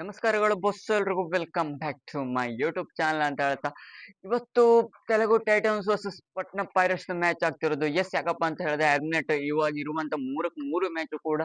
ನಮಸ್ಕಾರಗಳು ಬಸ್ ಎಲ್ರಿಗೂ. Welcome back to my YouTube channel ಅಂತ ಹೇಳ್ತಾ. ಇವತ್ತು Telugu titans versus Patna pirates match ಆಗ್ತಿರೋದು. ಎಸ್ ಯಾಕಪ್ಪ ಅಂತ ಹೇಳಿದ್ರೆ ಎಲಿಮಿನೇಟ್ ಇವಾಗ ಇರುವಂತ ಮೂರಕ್ಕೆ ಮೂರು ಮ್ಯಾಚ್ ಕೂಡ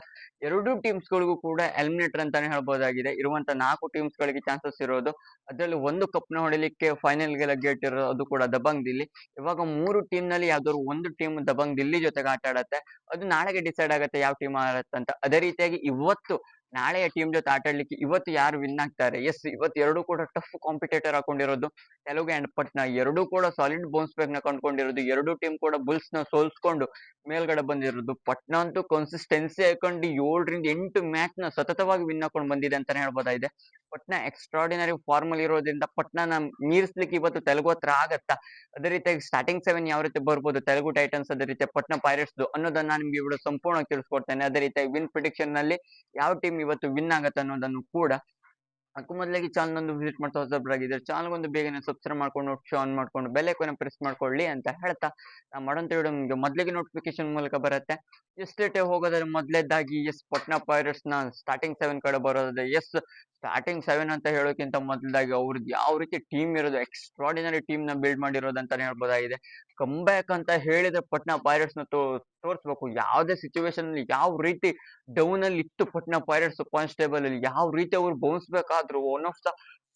ಎರಡು ಟೀಮ್ಸ್ ಗಳಿಗೂ ಕೂಡ ಎಲಿಮಿನೇಟರ್ ಅಂತಾನೆ ಹೇಳ್ಬೋದಾಗಿದೆ. ಇರುವಂತ ನಾಲ್ಕು ಟೀಮ್ಸ್ ಗಳಿಗೆ ಚಾನ್ಸಸ್ ಇರೋದು. ಅದರಲ್ಲಿ ಒಂದು ಕಪ್ನ ಹೊಡಿಲಿಕ್ಕೆ ಫೈನಲ್ ಗೆಲ್ಲ ಗೇಟ್ ಇರೋದು, ಅದು ಕೂಡ ದಬಂಗ್ ದಿಲ್ಲಿ. ಇವಾಗ ಮೂರು ಟೀಮ್ನಲ್ಲಿ ಯಾವ್ದಾದ್ರು ಒಂದು ಟೀಮ್ ದಬಂಗ್ ದಿಲ್ಲಿ ಜೊತೆಗೆ ಆಟ ಆಡತ್ತೆ ಅದು ನಾಳೆಗೆ ಡಿಸೈಡ್ ಆಗುತ್ತೆ ಯಾವ ಟೀಮ್ ಆಡತ್ತೆ ಅಂತ. ಅದೇ ರೀತಿಯಾಗಿ ಇವತ್ತು ನಾಳೆಯ ಟೀಮ್ ಜೊತೆ ಆಟ ಆಡ್ಲಿಕ್ಕೆ ಇವತ್ತು ಯಾರು ವಿನ್ ಆಗ್ತಾರೆ? ಎಸ್ ಇವತ್ತು ಎರಡು ಕೂಡ ಟಫ್ ಕಾಂಪಿಟೇಟರ್ ಹಾಕೊಂಡಿರೋದು. ತೆಲುಗು ಅಂಡ್ ಪಟ್ನಾ ಎರಡೂ ಕೂಡ ಸಾಲಿಡ್ ಬೌನ್ಸ್ ಬ್ಯಾಕ್ನ ಕಂಡುಕೊಂಡಿರೋದು. ಎರಡು ಟೀಮ್ ಕೂಡ ಬುಲ್ಸ್ನ ಸೋಲ್ಸ್ಕೊಂಡು ಮೇಲ್ಗಡೆ ಬಂದಿರೋದು. ಪಟ್ನಾ ಅಂತೂ ಕನ್ಸಿಸ್ಟೆನ್ಸಿ ಹಾಕೊಂಡು ಏಳರಿಂದ ಎಂಟು ಮ್ಯಾಚ್ನ ಸತತವಾಗಿ ವಿನ್ ಹಾಕೊಂಡು ಬಂದಿದೆ ಅಂತಾನೆ ಹೇಳ್ಬೋದಾಗಿದೆ. ಪಟ್ನಾ ಎಕ್ಸ್ಟ್ರಾಡಿನರಿ ಫಾರ್ಮ್ ಅಲ್ಲಿ ಇರೋದ್ರಿಂದ ಪಟ್ನಾನ ಮೀರಿಸ್ಲಿಕ್ಕೆ ಇವತ್ತು ತೆಲುಗು ಹತ್ರ ಆಗತ್ತಾ? ಅದೇ ರೀತಿಯಾಗಿ ಸ್ಟಾರ್ಟಿಂಗ್ ಸೆವೆನ್ ಯಾವ ರೀತಿ ಬರ್ಬೋದು? ತೆಲುಗು ಟೈಟನ್ಸ್ ಅದೇ ರೀತಿ ಪಟ್ನಾ ಪೈರೇಟ್ಸ್ ಅನ್ನೋದನ್ನ ನಾನು ನಿಮ್ಗೆ ಇವಳು ಸಂಪೂರ್ಣ ತಿಳಿಸ್ಕೊಡ್ತೇನೆ. ಅದೇ ರೀತಿಯಾಗಿ ವಿನ್ ಪ್ರಿಡಿಕ್ಷನ್ನಲ್ಲಿ ಯಾವ ಟೀಮ್ ಇವತ್ತು ವಿನ್ ಆಗತ್ತೆ ಅನ್ನೋದನ್ನು ಕೂಡ ಅದಕ್ಕೂ ಮೊದಲಾಗಿ ಚಾನಲ್ ಒಂದು ವಿಸಿಟ್ ಮಾಡ್ತಾ ಹೊಸಬ್ರಾಗಿದ್ರೆ ಚಾನಲ್ ಒಂದು ಬೇಗನೆ ಸಬ್ಸ್ಕ್ರೈಬ್ ಮಾಡ್ಕೊಂಡು ಶಾನ್ ಆನ್ ಮಾಡ್ಕೊಂಡು ಬೆಲೆ ಕೊನೆ ಪ್ರೆಸ್ ಮಾಡ್ಕೊಳ್ಳಿ ಅಂತ ಹೇಳ್ತಾ ನಾ ಮಾಡೋಂತ ವಿಡಿಯೋ ನಿಮಗೆ ಮೊದಲಿಗೆ ನೋಟಿಫಿಕೇಶನ್ ಮೂಲಕ ಬರುತ್ತೆ. ಎಷ್ಟೇಟೆ ಹೋಗೋದ್ರೆ ಮೊದಲೇದಾಗಿ ಎಸ್ ಪಟ್ನಾ ಪೈರೇಟ್ಸ್ನ ಸ್ಟಾರ್ಟಿಂಗ್ ಸೆವೆನ್ ಕಡೆ ಬರೋದು ಎಸ್ ಸ್ಟಾರ್ಟಿಂಗ್ ಸೆವೆನ್ ಅಂತ ಹೇಳೋಕ್ಕಿಂತ ಮೊದಲಾಗಿ ಅವ್ರದ್ದು ಯಾವ ರೀತಿ ಟೀಮ್ ಇರೋದು ಎಕ್ಸ್ಟ್ರಾಡಿನರಿ ಟೀಮ್ನ ಬಿಲ್ಡ್ ಮಾಡಿರೋದು ಅಂತಾನೆ ಹೇಳ್ಬೋದಾಗಿದೆ. ಕಂಬ್ಯಾಕ್ ಅಂತ ಹೇಳಿದ್ರೆ ಪಟ್ನಾ ಪೈರೇಟ್ಸ್ನ ತೋರಿಸ್ಬೇಕು. ಯಾವುದೇ ಸಿಚುವೇಶನ್ ಅಲ್ಲಿ ಯಾವ ರೀತಿ ಡೌನ್ ಅಲ್ಲಿ ಇತ್ತು ಪಟ್ನಾ ಪೈರೇಟ್ಸ್ ಕಾನ್ಸ್ಟೇಬಲ್ ಅಲ್ಲಿ, ಯಾವ ರೀತಿ ಅವ್ರು ಬೌನ್ಸ್ ಬೇಕಾದ್ರು one of the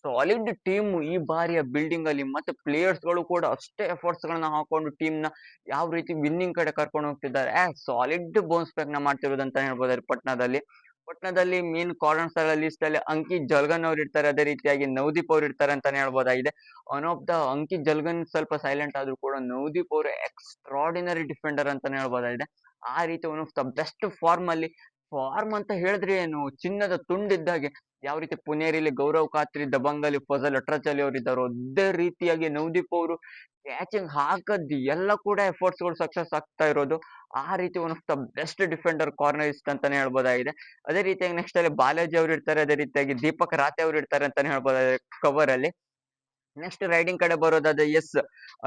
solid team ಈ ಬಾರಿಯ ಬಿಲ್ಡಿಂಗ್ ಅಲ್ಲಿ ಮತ್ತೆ ಪ್ಲೇಯರ್ಸ್ಗಳು ಕೂಡ ಅಷ್ಟೇ ಎಫರ್ಟ್ಸ್ ಗಳನ್ನ ಹಾಕೊಂಡು ಟೀಮ್ನ ಯಾವ ರೀತಿ ವಿನ್ನಿಂಗ್ ಕಡೆ ಕರ್ಕೊಂಡು ಹೋಗ್ತಿದ್ದಾರೆ. ಸಾಲಿಡ್ ಬೌನ್ಸ್ ಬ್ಯಾಕ್ನ ಮಾಡ್ತಿರೋದು ಅಂತ ಹೇಳ್ಬೋದು ಪಟ್ನಾದಲ್ಲಿ. ಪಟ್ನಾದಲ್ಲಿ ಮೀನ್ ಕಾರ್ನರ್ಸ್ ಲಿಸ್ಟ್ ಅಲ್ಲಿ ಅಂಕಿತ್ ಜಲ್ಗನ್ ಅವ್ರು ಇರ್ತಾರೆ, ಅದೇ ರೀತಿಯಾಗಿ ನವದೀಪ್ ಅವ್ರು ಇರ್ತಾರೆ ಅಂತಾನೆ ಹೇಳ್ಬೋದಾಗಿದೆ. One of the Ankit Jaglan ಸ್ವಲ್ಪ ಸೈಲೆಂಟ್ ಆದ್ರೂ ಕೂಡ ನವದೀಪ್ ಅವರು ಎಕ್ಸ್ಟ್ರಾಡಿನರಿ ಡಿಫೆಂಡರ್ ಅಂತಾನೆ ಹೇಳ್ಬೋದಾಗಿದೆ. ಆ ರೀತಿ one of the best form ಅಲ್ಲಿ ಫಾರ್ಮ್ ಅಂತ ಹೇಳಿದ್ರೆ ಏನು, ಚಿನ್ನದ ತುಂಡಿದ್ದಾಗೆ ಯಾವ ರೀತಿ ಪುನೇರಿಲಿ, ಗೌರವ್ ಖಾತ್ರಿ, ದಬಂಗಲಿ, ಫಜಲ್ ಲಟ್ರಚಲಿ ಅವರು ಇದ್ದಾರೋ, ಅದೇ ರೀತಿಯಾಗಿ ನವದೀಪ್ ಅವರು ಕ್ಯಾಚಿಂಗ್ ಹಾಕದ್ ಎಲ್ಲ ಕೂಡ ಎಫರ್ಟ್ಸ್ಗಳು ಸಕ್ಸಸ್ ಆಗ್ತಾ ಇರೋದು. ಆ ರೀತಿ one of the best defender ಕಾರ್ನರಿಸ್ಟ್ ಅಂತಾನೆ ಹೇಳ್ಬೋದಾಗಿದೆ. ಅದೇ ರೀತಿಯಾಗಿ ನೆಕ್ಸ್ಟ್ ಅಲ್ಲಿ ಬಾಲಾಜಿ ಅವರು ಇರ್ತಾರೆ, ಅದೇ ರೀತಿಯಾಗಿ ದೀಪಕ್ ರಾತೆ ಅವರು ಇರ್ತಾರೆ ಅಂತಾನೆ ಹೇಳ್ಬೋದಾಗಿದೆ ಕವರ್ ಅಲ್ಲಿ. ನೆಕ್ಸ್ಟ್ ರೈಡಿಂಗ್ ಕಡೆ ಬರೋದಾದ್ರೆ ಎಸ್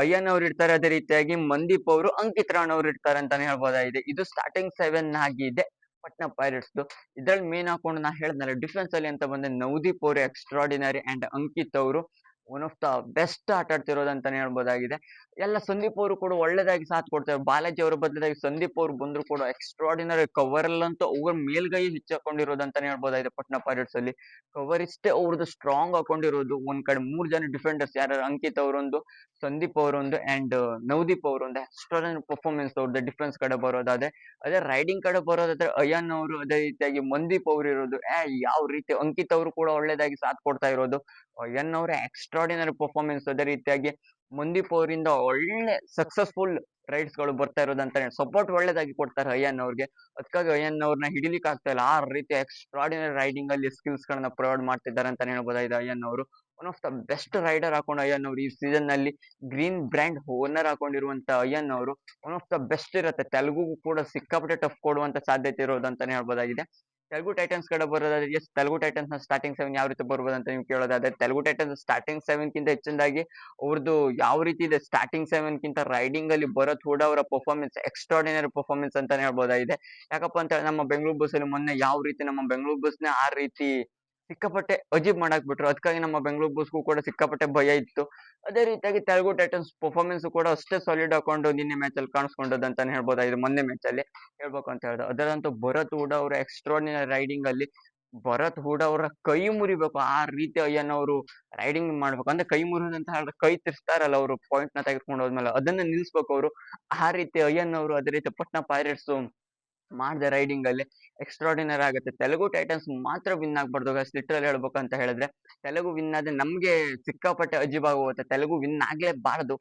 ಅಯ್ಯನ್ ಅವ್ರು ಇರ್ತಾರೆ, ಅದೇ ರೀತಿಯಾಗಿ ಮಂದೀಪ್ ಅವರು, ಅಂಕಿತ್ ರಾಣ್ ಅವ್ರು ಇರ್ತಾರೆ ಅಂತಾನೆ ಹೇಳ್ಬೋದಾಗಿದೆ. ಇದು ಸ್ಟಾರ್ಟಿಂಗ್ ಸೆವೆನ್ ಆಗಿದೆ ಪಟ್ನಾ ಪೈರೇಟ್ಸ್ ಇದ್ರಲ್ಲಿ ಮೇನ್ ಹಾಕೊಂಡು ನಾ ಹೇಳಿದ್ನಲ್ಲ ಡಿಫೆನ್ಸ್ ಅಲ್ಲಿ ಅಂತ ಬಂದ್ರೆ ನವದೀಪ್ ಅವರು ಎಕ್ಸ್ಟ್ರಾಡಿನರಿ ಅಂಡ್ ಅಂಕಿತ್ ಅವರು. ಒನ್ ಆಫ್ ದ ಬೆಸ್ಟ್ ಆಟ ಆಡ್ತಿರೋದು ಅಂತಾನೆ ಹೇಳ್ಬೋದಾಗಿದೆ. ಎಲ್ಲ ಸಂದೀಪ್ ಅವರು ಕೂಡ ಒಳ್ಳೇದಾಗಿ ಸಾಥ್ ಕೊಡ್ತಾರೆ. ಬಾಲಾಜಿ ಅವರ ಬದಲಾಗಿ ಸಂದೀಪ್ ಅವರು ಬಂದ್ರು ಕೂಡ ಎಕ್ಸ್ಟ್ರಾಡಿನರಿ ಕವರ್ ಅಲ್ಲಂತೂ ಅವ್ರ ಮೇಲ್ಗೈ ಹೆಚ್ಚಾಕೊಂಡಿರೋದು ಅಂತಾನೆ ಹೇಳ್ಬೋದಾಗಿದೆ ಪಟ್ನಾ ಪೈರೇಟ್ಸ್ ಅಲ್ಲಿ. ಕವರ್ ಇಷ್ಟೇ ಅವ್ರದ್ದು ಸ್ಟ್ರಾಂಗ್ ಹಾಕೊಂಡಿರೋದು. ಒಂದ್ ಕಡೆ ಮೂರ್ ಜನ ಡಿಫೆಂಡರ್ಸ್ ಯಾರು ಅಂಕಿತ್ ಅವರೊಂದು, ಸಂದೀಪ್ ಅವರೊಂದು ಅಂಡ್ ನವದೀಪ್ ಅವರೊಂದು. ಎಕ್ಸ್ಟ್ರಾಡಿನರಿ ಪರ್ಫಾರ್ಮೆನ್ಸ್ ಅವ್ರದ್ದು ಡಿಫೆನ್ಸ್ ಕಡೆ ಬರೋದಾದ್ರೆ. ಅದೇ ರೈಡಿಂಗ್ ಕಡೆ ಬರೋದಾದ್ರೆ ಅಯ್ಯನ್ ಅವರು ಅದೇ ರೀತಿಯಾಗಿ ಮಂದೀಪ್ ಅವರು ಇರೋದು. ಯಾವ ರೀತಿ? ಅಂಕಿತ್ ಅವರು ಕೂಡ ಒಳ್ಳೇದಾಗಿ ಸಾಥ್ ಕೊಡ್ತಾ ಇರೋದು. ಅಯ್ಯನ್ ಅವರ ಎಕ್ಸ್ಟ್ರಾಡಿನರಿ ಪರ್ಫಾರ್ಮೆನ್ಸ್ ಅದೇ ರೀತಿಯಾಗಿ ಮಂದೀಪ್ ಅವರಿಂದ ಒಳ್ಳೆ ಸಕ್ಸಸ್ಫುಲ್ ರೈಡ್ಸ್ಗಳು ಬರ್ತಾ ಇರೋದು ಅಂತ ಸಪೋರ್ಟ್ ಒಳ್ಳೇದಾಗಿ ಕೊಡ್ತಾರೆ ಅಯ್ಯನ್ ಅವ್ರಿಗೆ. ಅದಕ್ಕಾಗಿ ಅಯ್ಯನ್ ಅವ್ರನ್ನ ಹಿಡಿಲಿಕ್ಕೆ ಆಗ್ತಾ ಇಲ್ಲ. ಆ ರೀತಿ ಎಕ್ಸ್ಟ್ರಾಡಿನರಿ ರೈಡಿಂಗ್ ಅಲ್ಲಿ ಸ್ಕಿಲ್ಸ್ ಗಳನ್ನ ಪ್ರೊವೈಡ್ ಮಾಡ್ತಿದ್ದಾರೆ ಅಂತಾನೆ ಹೇಳ್ಬೋದಾಗಿದೆ ಅಯ್ಯನ್ ಅವರು. One of the best raider ಹಾಕೊಂಡು ಅಯ್ಯನ್ ಅವರು ಈ ಸೀಸನ್ನಲ್ಲಿ ಗ್ರೀನ್ ಬ್ರ್ಯಾಂಡ್ ಓನರ್ ಹಾಕೊಂಡಿರುವಂತ ಅಯ್ಯನ್ ಅವರು. ಒನ್ ಆಫ್ ದ ಬೆಸ್ಟ್ ಇರುತ್ತೆ. ತೆಲುಗು ಕೂಡ ಸಿಕ್ಕಾಪಟ್ಟೆ ಟಫ್ ಕೊಡುವಂತ ಸಾಧ್ಯತೆ ಇರೋದು ಅಂತಾನೆ ಹೇಳ್ಬೋದಾಗಿದೆ. ತೆಲುಗು ಟೈಟನ್ಸ್ ಕಡೆ ಬರೋದಾದ್ರೆ ಎಸ್ ತೆಲುಗು ಟೈಟನ್ಸ್ನ ಸ್ಟಾರ್ಟಿಂಗ್ ಸೆವೆನ್ ಯಾವ ರೀತಿ ಬರ್ಬೋದು ಅಂತ ನೀವು ಕೇಳೋದಾದ್ರೆ, ತೆಲುಗು ಟೈಟನ್ಸ್ ಸ್ಟಾರ್ಟಿಂಗ್ ಸೆವೆನ್ ಕಿಂತ ಹೆಚ್ಚಿನದಾಗಿ ಅವ್ರದ್ದು ಯಾವ ರೀತಿ ಇದೆ ಸ್ಟಾರ್ಟಿಂಗ್ ಸೆವೆನ್ ಕಿಂತ ರೈಡಿಂಗ್ ಅಲ್ಲಿ ಬರೋದ್ ಕೂಡ ಅವರ ಪರ್ಫಾರ್ಮೆನ್ಸ್ ಎಕ್ಸ್ಟ್ರಾಡಿನರಿ ಪರ್ಫಾರ್ಮೆನ್ಸ್ ಅಂತಾನೆ ಹೇಳ್ಬೋದಾಗಿದೆ. ಯಾಕಪ್ಪ ಅಂತ ನಮ್ಮ ಬೆಂಗಳೂರು ಬಸ್ ಅಲ್ಲಿ ಮೊನ್ನೆ ಯಾವ ರೀತಿ ನಮ್ಮ ಬೆಂಗಳೂರು ಬಸ್ನ ಆ ರೀತಿ ಸಿಕ್ಕಾಪಟ್ಟೆ ಅಜೀಬ್ ಮಾಡಕ್ ಬಿಟ್ರು ಅದಕ್ಕಾಗಿ ನಮ್ಮ ಬೆಂಗಳೂರು ಬಸ್ಗೂ ಕೂಡ ಸಿಕ್ಕಾಪಟ್ಟೆ ಭಯ ಇತ್ತು. ಅದೇ ರೀತಿಯಾಗಿ ತೆಲುಗು ಟೈಟನ್ಸ್ ಪರ್ಫಾರ್ಮೆನ್ಸ್ ಕೂಡ ಅಷ್ಟೇ ಸಾಲಿಡ್ ಹಾಕೊಂಡು ನಿನ್ನೆ ಮ್ಯಾಚ್ ಅಲ್ಲಿ ಕಾಣಿಸ್ಕೊಂಡದ್ದು ಅಂತಾನೆ ಹೇಳ್ಬೋದಾಗಿದೆ ಮೊನ್ನೆ ಮ್ಯಾಚ್ ಅಲ್ಲಿ ಹೇಳ್ಬೇಕು ಅಂತ ಹೇಳ್ದು. ಅದರಂತೂ ಭರತ್ ಹೂಡ ಅವರ ಎಕ್ಸ್ಟ್ರಾಡಿನರಿ ರೈಡಿಂಗ್ ಅಲ್ಲಿ ಭರತ್ ಹೂಡ ಅವರ ಕೈ ಮುರಿಬೇಕು. ಆ ರೀತಿ ಅವರು ರೈಡಿಂಗ್ ಮಾಡ್ಬೇಕು. ಅಂದ್ರೆ ಕೈ ಮುರಿದಂತ ಹೇಳಿದ್ರೆ ಕೈ ತಿರ್ಸ್ತಾರಲ್ಲ ಅವರು ಪಾಯಿಂಟ್ನ ತೆಗೆದುಕೊಂಡು ಹೋದ್ಮೇಲೆ ಅದನ್ನ ನಿಲ್ಸ್ಬೇಕು ಅವರು. ಆ ರೀತಿ ಅಯ್ಯನ್ ಅವರು ಅದೇ ರೀತಿ ಪಟ್ನಾ ಪೈರೇಟ್ಸ್ ಮಾಡಿದೆ ರೈಡಿಂಗ್ ಅಲ್ಲಿ ಎಕ್ಸ್ಟ್ರಾಡಿನರಿ ಆಗುತ್ತೆ. ತೆಲುಗು ಟೈಟನ್ಸ್ ಮಾತ್ರ ವಿನ್ ಆಗ್ಬಾರ್ದು ಲಿಟ್ರಲ್ ಹೇಳ್ಬೇಕು ಅಂತ ಹೇಳಿದ್ರೆ ತೆಲುಗು ವಿನ್ ಆದ್ರೆ ನಮ್ಗೆ ಸಿಕ್ಕಾಪಟ್ಟೆ ಅಜೀಬ್ ಆಗೋಗುತ್ತೆ. ತೆಲುಗು ವಿನ್ ಆಗ್ಲೇಬಾರದು.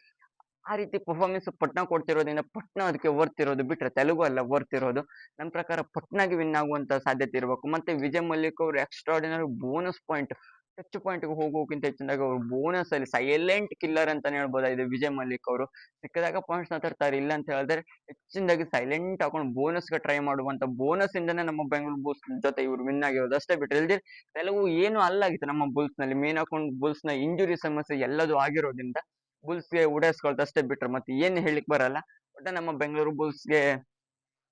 ಆ ರೀತಿ ಪರ್ಫಾರ್ಮೆನ್ಸ್ ಪಟ್ನ ಕೊಡ್ತಿರೋದ್ರಿಂದ ಪಟ್ನ ಅದಕ್ಕೆ ವರ್ತ್ ಇರೋದು ಬಿಟ್ರೆ ತೆಲುಗು ಅಲ್ಲ ವರ್ತ್ ಇರೋದು. ನನ್ನ ಪ್ರಕಾರ ಪಟ್ನಾಗೆ ವಿನ್ ಆಗುವಂತ ಸಾಧ್ಯತೆ ಇರಬೇಕು. ಮತ್ತೆ ವಿಜಯ್ ಮಲ್ಲಿಕ್ ಅವರು extraordinary bonus point touch point ಹೋಗೋಕ್ಕಿಂತ ಹೆಚ್ಚಿನದಾಗ ಅವರು ಬೋನಸ್ ಅಲ್ಲಿ ಸೈಲೆಂಟ್ ಕಿಲ್ಲರ್ ಅಂತಾನೆ ಹೇಳ್ಬೋದಾಗಿದೆ ವಿಜಯ್ ಮಲ್ಲಿಕ್ ಅವರು. ಸಿಕ್ಕದಾಗ ಪಾಯಿಂಟ್ಸ್ನ ತರ್ತಾರೆ ಇಲ್ಲ ಅಂತ ಹೇಳಿದ್ರೆ ಹೆಚ್ಚಿನದಾಗಿ ಸೈಲೆಂಟ್ ಹಾಕೊಂಡು ಬೋನಸ್ಗೆ ಟ್ರೈ ಮಾಡುವಂತ ಬೋನಸ್ ಇಂದನೇ ನಮ್ಮ ಬೆಂಗಳೂರು ಬುಲ್ಸ್ ಜೊತೆ ಇವರು ವಿನ್ ಆಗಿರೋದು. ಅಷ್ಟೇ ಬಿಟ್ಟರೆ ಇಲ್ದಿರ್ ತೆಲುಗು ಏನು ಅಲ್ಲಾಗಿತ್ತು ನಮ್ಮ ಬುಲ್ಸ್ನಲ್ಲಿ. ಮೇನ್ ಹಾಕೊಂಡು ಬುಲ್ಸ್ನ ಇಂಜುರಿ ಸಮಸ್ಯೆ ಎಲ್ಲದೂ ಆಗಿರೋದ್ರಿಂದ ಬುಲ್ಸ್ಗೆ ಉಡಾಯಿಸ್ಕೊಳ್ತಾ ಅಷ್ಟೇ ಬಿಟ್ರೆ ಮತ್ತೆ ಏನು ಹೇಳಿಕ್ ಬರಲ್ಲ. ಒಟ್ಟ ನಮ್ಮ ಬೆಂಗಳೂರು ಬುಲ್ಸ್ಗೆ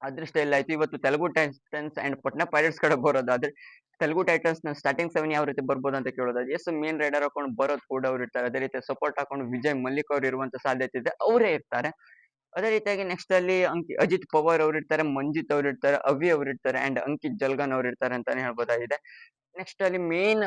ಅದೃಷ್ಟ ಇಲ್ಲ ಆಯ್ತು. ಇವತ್ತು Telugu Titans and Patna Pirates ಕಡೆ ಬರೋದಾದ್ರೆ ತೆಲುಗು ಟೈಟನ್ಸ್‌ನ ಸ್ಟಾರ್ಟಿಂಗ್ ಸೆವೆನ್ ಯಾವ ರೀತಿ ಬರ್ಬೋದು ಅಂತ ಕೇಳೋದಾದ್ರೆ ಎಸ್ ಮೇನ್ ರೈಡರ್ ಹಾಕೊಂಡು ಬರೋದ್ ಕೂಡ ಅವ್ರು ಇರ್ತಾರೆ. ಅದೇ ರೀತಿ ಸಪೋರ್ಟ್ ಹಾಕೊಂಡು ವಿಜಯ್ ಮಲ್ಲಿಕ್ ಅವ್ರು ಇರುವಂತ ಸಾಧ್ಯತೆ ಇದೆ, ಅವರೇ ಇರ್ತಾರೆ. ಅದೇ ರೀತಿಯಾಗಿ ನೆಕ್ಸ್ಟ್ ಅಲ್ಲಿ ಅಂಕಿ, ಅಜಿತ್ ಪವಾರ್ ಅವ್ರು ಇರ್ತಾರೆ, ಮಂಜಿತ್ ಅವ್ರು ಇರ್ತಾರೆ ಅವಿ ಅವ್ರು ಇರ್ತಾರೆ ಅಂಡ್ ಅಂಕಿತ್ ಜಲ್ಗನ್ ಅವ್ರು ಇರ್ತಾರೆ ಅಂತಾನೆ ಹೇಳ್ಬೋದಾಗಿದೆ. ನೆಕ್ಸ್ಟ್ ಅಲ್ಲಿ ಮೇನ್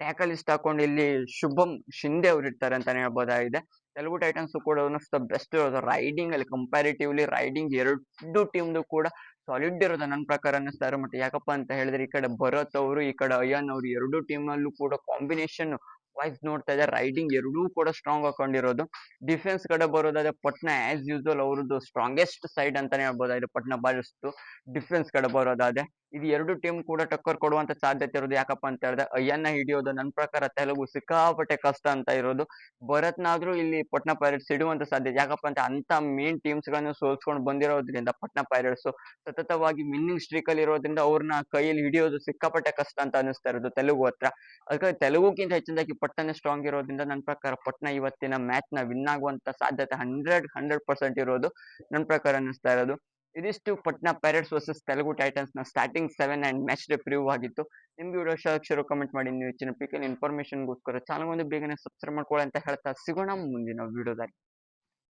ಟ್ಯಾಕಲಿಸ್ಟ್ ಹಾಕೊಂಡು ಇಲ್ಲಿ ಶುಭಂ ಶಿಂದೆ ಅವ್ರು ಇರ್ತಾರೆ ಅಂತಾನೆ ಹೇಳ್ಬೋದಾಗಿದೆ. ತೆಲುಗು ಟೈಟನ್ಸ್ ಕೂಡ ಒನ್ ಆಫ್ ಬೆಸ್ಟ್ ಇರೋದು. ರೈಡಿಂಗ್ ಅಲ್ಲಿ ಕಂಪ್ಯಾರಿಟಿವ್ಲಿ ರೈಡಿಂಗ್ ಎರಡು ಟೀಮ್ದು ಕೂಡ ಸಾಲಿಡ್ ಇರೋದು ನನ್ನ ಪ್ರಕಾರ ಅನ್ನಿಸ್ತಾರೆ ಮತ್ತೆ ಯಾಕಪ್ಪ ಅಂತ ಹೇಳಿದ್ರೆ ಈ ಕಡೆ ಭರತ್ ಅವರು, ಈ ಕಡೆ ಅಯ್ಯನ್ ಅವರು ಎರಡು ಟೀಮ್ ನಲ್ಲೂ ಕೂಡ ಕಾಂಬಿನೇಷನ್ ವೈಸ್ ನೋಡ್ತಾ ಇದ್ದಾರೆ. ರೈಡಿಂಗ್ ಎರಡೂ ಕೂಡ ಸ್ಟ್ರಾಂಗ್ ಹಾಕೊಂಡಿರೋದು. ಡಿಫೆನ್ಸ್ ಕಡೆ ಬರೋದಾದ್ರೆ ಪಟ್ನಾ ಆಸ್ ಯೂಸ್ವಲ್ ಅವ್ರದ್ದು ಸ್ಟ್ರಾಂಗೆಸ್ಟ್ ಸೈಡ್ ಅಂತಾನೆ ಹೇಳ್ಬೋದಾಗಿದೆ. ಪಟ್ನಾ ಬಾಲಿಸ್ತು ಡಿಫೆನ್ಸ್ ಕಡೆ ಬರೋದಾದ್ರೆ. ಇದು ಎರಡು ಟೀಮ್ ಕೂಡ ಟಕ್ಕರ್ ಕೊಡುವಂತ ಸಾಧ್ಯತೆ ಇರೋದು ಯಾಕಪ್ಪ ಅಂತ ಹೇಳಿದ್ರೆ ಅಯ್ಯನ್ನ ಹಿಡಿಯೋದು ನನ್ನ ಪ್ರಕಾರ ತೆಲುಗು ಸಿಕ್ಕಾಪಟ್ಟೆ ಕಷ್ಟ ಅಂತ ಇರೋದು. ಭರತ್ನಾದ್ರೂ ಇಲ್ಲಿ ಪಟ್ನಾ ಪೈರೇಟ್ಸ್ ಹಿಡುವಂತ ಸಾಧ್ಯತೆ, ಯಾಕಪ್ಪ ಅಂತ ಅಂತ ಮೇನ್ ಟೀಮ್ಸ್ಗಳನ್ನು ಸೋಲ್ಸ್ಕೊಂಡು ಬಂದಿರೋದ್ರಿಂದ ಪಟ್ನಾ ಪೈರೇಟ್ಸ್ ಸತತವಾಗಿ ವಿನ್ನಿಂಗ್ ಸ್ಟ್ರೀಕ್ ಅಲ್ಲಿ ಇರೋದ್ರಿಂದ ಅವ್ರನ್ನ ಕೈಯಲ್ಲಿ ಹಿಡಿಯೋದು ಸಿಕ್ಕಾಪಟ್ಟೆ ಕಷ್ಟ ಅಂತ ಅನಿಸ್ತಾ ಇರೋದು ತೆಲುಗು ಹತ್ರ. ಅದಕ್ಕೆ ತೆಲುಗುಗಿಂತ ಹೆಚ್ಚಿನದಾಗಿ ಪಟ್ಟನೇ ಸ್ಟ್ರಾಂಗ್ ಇರೋದ್ರಿಂದ ನನ್ನ ಪ್ರಕಾರ ಪಟ್ನಾ ಇವತ್ತಿನ ಮ್ಯಾಚ್ನ ವಿನ್ ಆಗುವಂತ ಸಾಧ್ಯತೆ ಹಂಡ್ರೆಡ್ ಹಂಡ್ರೆಡ್ ಪರ್ಸೆಂಟ್ ಇರೋದು ನನ್ನ ಪ್ರಕಾರ ಅನಿಸ್ತಾ ಇರೋದು. ಇದಿಷ್ಟು Patna Pirates versus Telugu ಟೈಟನ್ಸ್ನ starting seven and match day preview ಆಗಿತ್ತು. ನಿಮ್ಗೆ ವಿಡಿಯೋ ಶೇರ್ ಕಮೆಂಟ್ ಮಾಡಿ. ನೀವು ಹೆಚ್ಚಿನ ಪಿಕಲ್ ಇನ್ಫಾರ್ಮೇಶನ್ಗೋಸ್ಕರ ಚಾನಲ್ ಒಂದು ಬೇಗನೆ ಸಬ್ಸ್ಕ್ರೈಬ್ ಮಾಡ್ಕೊಳ್ಳಿ ಅಂತ ಹೇಳ್ತಾ ಸಿಗೋಣ ಮುಂದಿನ ವಿಡಿಯೋದಲ್ಲಿ.